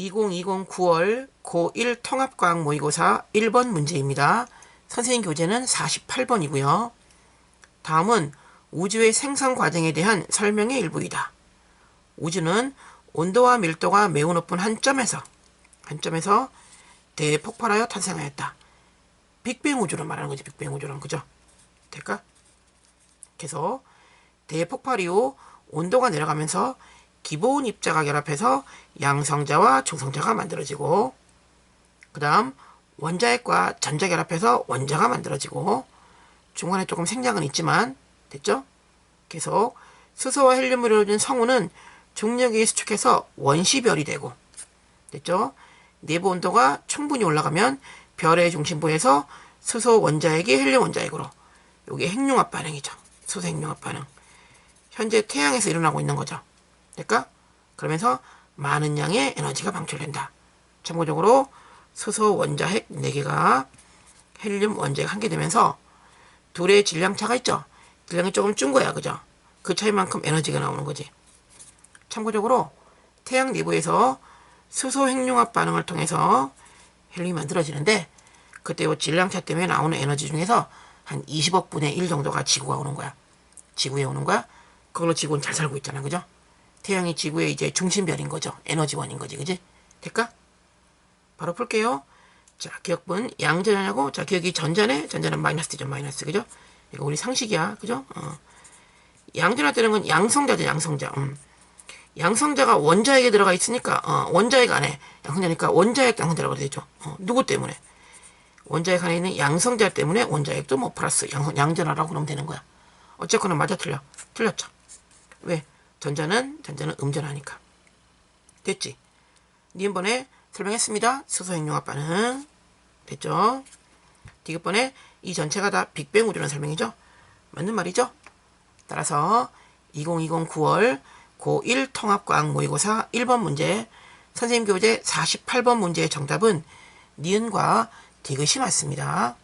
2020 9월 고1 통합과학 모의고사 1번 문제입니다. 선생님 교재는 48번이고요. 다음은 우주의 생성 과정에 대한 설명의 일부이다. 우주는 온도와 밀도가 매우 높은 한 점에서 한 점에서 대폭발하여 탄생하였다. 빅뱅 우주로 말하는 거지. 빅뱅 우주는 그죠? 될까? 그래서 대폭발 이후 온도가 내려가면서 기본 입자가 결합해서 양성자와 중성자가 만들어지고 그 다음 원자핵과 전자 결합해서 원자가 만들어지고 중간에 조금 생략은 있지만 됐죠? 계속 수소와 헬륨으로 이루어진 성운은 중력에 수축해서 원시별이 되고 됐죠? 내부 온도가 충분히 올라가면 별의 중심부에서 수소 원자핵이 헬륨 원자핵으로 이게 핵융합 반응이죠. 수소 핵융합 반응. 현재 태양에서 일어나고 있는 거죠. 될까? 그러면서 많은 양의 에너지가 방출된다. 참고적으로 수소 원자 핵 4개가 헬륨 원자핵 1개 되면서 둘의 질량 차가 있죠. 질량이 조금 준 거야. 그죠? 그 차이만큼 에너지가 나오는 거지. 참고적으로 태양 내부에서 수소 핵융합 반응을 통해서 헬륨이 만들어지는데 그때 요 질량 차 때문에 나오는 에너지 중에서 한 20억 분의 1 정도가 지구가 오는 거야. 지구에 오는 거야. 그걸로 지구는 잘 살고 있잖아. 그죠? 태양이 지구의 이제 중심별인 거죠. 에너지원인 거지. 그지? 될까? 바로 풀게요. 자, 기억분 양전하고 자, 기억이 전자네. 전자는 마이너스죠. 마이너스. 그죠? 이거 우리 상식이야. 그죠? 어. 양전할 때는 건 양성자죠. 양성자. 음. 양성자가 원자핵에 들어가 있으니까 어, 원자핵 안에 양성자니까 원자핵 양성자라고 되죠. 어, 누구 때문에? 원자핵 안에 있는 양성자 때문에 원자핵도 뭐 플러스 양, 양전하라고 그러면 되는 거야. 어쨌거나 맞아 틀려. 틀렸죠. 왜? 전자는 전자는 음전하니까. 됐지? 니은번에 설명했습니다. 수소핵융합 반응. 됐죠? 디귿번에 이 전체가 다 빅뱅 우주라는 설명이죠? 맞는 말이죠? 따라서 2020 9월 고1 통합과학 모의고사 1번 문제 선생님 교재 48번 문제의 정답은 니은과 디귿이 맞습니다.